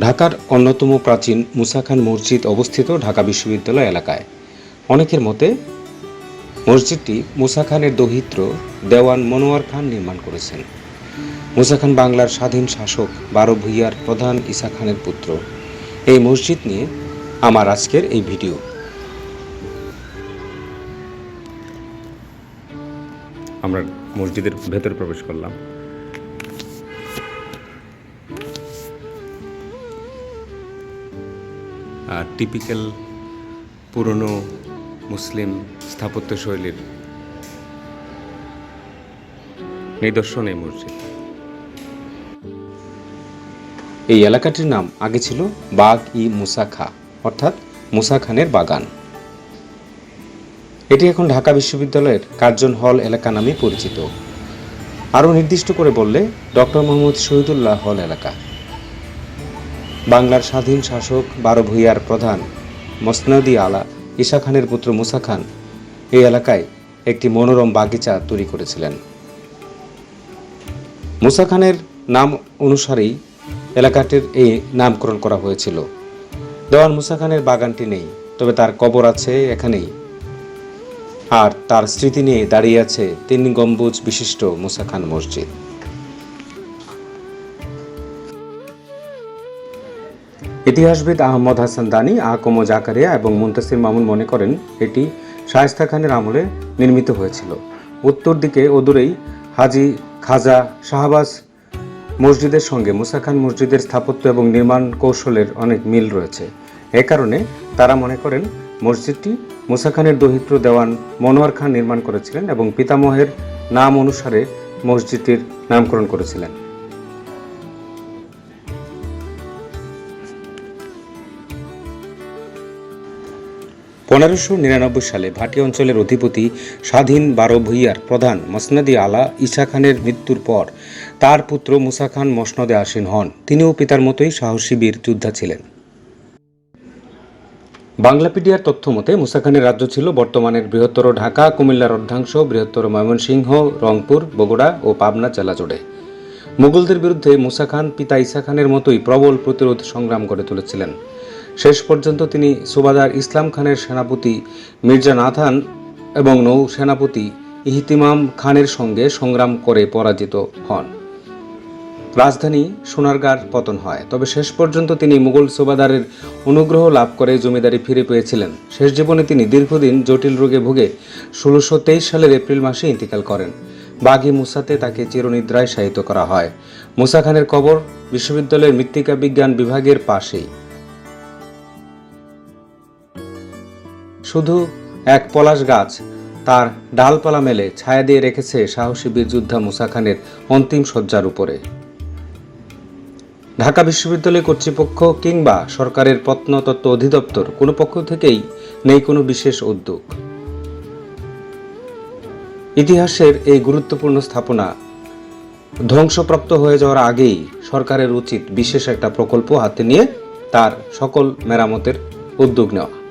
ঢাকার অন্যতম প্রাচীন মুসা খান মসজিদ অবস্থিত ঢাকা বিশ্ববিদ্যালয় এলাকায়। অনেকের মতে, মসজিদটি মুসা খানের দহিত্র দেওয়ান মনোয়ার খান নির্মাণ করেছেন। মুসা খান বাংলার স্বাধীন শাসক বারো ভূঁইয়ার প্রধান ঈসা খানের পুত্র। এই মসজিদ নিয়ে আমার আজকের এই ভিডিও। আমরা মসজিদের ভেতরে প্রবেশ করলাম। টিপিক্যাল পুরনো মুসলিম স্থাপত্য শৈলীর নিদর্শন এই মসজিদ। এই এলাকাটির নাম আগে ছিল বাগ ই মুসা খা, অর্থাৎ মুসা খানের বাগান। এটি এখন ঢাকা বিশ্ববিদ্যালয়ের কার্জন হল এলাকা নামে পরিচিত। আরও নির্দিষ্ট করে বললে ডক্টর মোহাম্মদ শহীদুল্লাহ হল এলাকা। বাংলার স্বাধীন শাসক বারো ভূঁইয়ার প্রধান মসনদি আলা ঈশা খানের পুত্র মুসা খান এই এলাকায় একটি মনোরম বাগিচা তৈরি করেছিলেন। মুসা খানের নাম অনুসারেই এলাকাটির এই নামকরণ করা হয়েছিল। দেওয়ান মুসা খানের বাগানটি নেই, তবে তার কবর আছে এখানেই। আর তার স্মৃতি নিয়ে দাঁড়িয়ে আছে তিন গম্বুজ বিশিষ্ট মুসা খান মসজিদ। ইতিহাসবিদ আহমদ হাসান দানি, আহকম জাকারিয়া এবং মুন্তাসির মামুন মনে করেন এটি শায়েস্তা খানের আমলে নির্মিত হয়েছিল। উত্তর দিকে অদূরেই হাজি খাজা শাহবাজ মসজিদের সঙ্গে মুসা খান মসজিদের স্থাপত্য এবং নির্মাণ কৌশলের অনেক মিল রয়েছে। এ কারণে তারা মনে করেন, মসজিদটি মুসা খানের দহিত্র দেওয়ান মনোয়ার খান নির্মাণ করেছিলেন এবং পিতামহের নাম অনুসারে মসজিদটির নামকরণ করেছিলেন। পনেরোশো নিরানব্বই সালে ভাটি অঞ্চলের অধিপতি স্বাধীন বারো ভূঁইয়ার প্রধান মসনদি আলা ইসা খানের মৃত্যুর পর তার পুত্র মুসা খান মসনদে আসীন হন। তিনিও পিতার মতোই সাহসী বীর যোদ্ধা ছিলেন। বাংলাপিডিয়ার তথ্য মতে, মুসা খানের রাজ্য ছিল বর্তমানের বৃহত্তর ঢাকা, কুমিল্লার অর্ধাংশ, বৃহত্তর ময়মনসিংহ, রংপুর, বগুড়া ও পাবনা জেলা জুড়ে মুঘলদের বিরুদ্ধে মুসা খান পিতা ঈসা খানের মতোই প্রবল প্রতিরোধ সংগ্রাম গড়ে তুলেছিলেন। শেষ পর্যন্ত তিনি সুবাদার ইসলাম খানের সেনাপতি মির্জা নাথান এবং নৌ সেনাপতি ইহতিমাম খানের সঙ্গে সংগ্রাম করে পরাজিত হন। রাজধানী সোনারগাঁর পতন হয়, তবে শেষ পর্যন্ত তিনি মুঘল সুবাদারের অনুগ্রহ লাভ করে জমিদারি ফিরে পেয়েছিলেন। শেষ জীবনে তিনি দীর্ঘদিন জটিল রোগে ভুগে ষোলোশো সালের এপ্রিল মাসে ইন্তিকাল করেন। বাগি মুসাতে তাকে চিরনিদ্রায় শায়িত করা হয়। মুসা খানের কবর বিশ্ববিদ্যালয়ের মৃত্তিকা বিজ্ঞান বিভাগের পাশেই। শুধু এক পলাশ গাছ, তার ডালপালা মেলে ছায়া দিয়ে রেখেছে সাহসী বীর যোদ্ধা মুসা খানের অন্তিম শয্যার উপরে। ঢাকা বিশ্ববিদ্যালয় কর্তৃপক্ষ কিংবা সরকারের প্রত্নতত্ত্ব অধিদপ্তর কোনো পক্ষ থেকেই নেই কোনো বিশেষ উদ্যোগ। ইতিহাসের এই গুরুত্বপূর্ণ স্থাপনা ধ্বংসপ্রাপ্ত হয়ে যাওয়ার আগেই সরকারের উচিত বিশেষ একটা প্রকল্প হাতে নিয়ে তার সকল মেরামতের উদ্যোগ নেওয়া।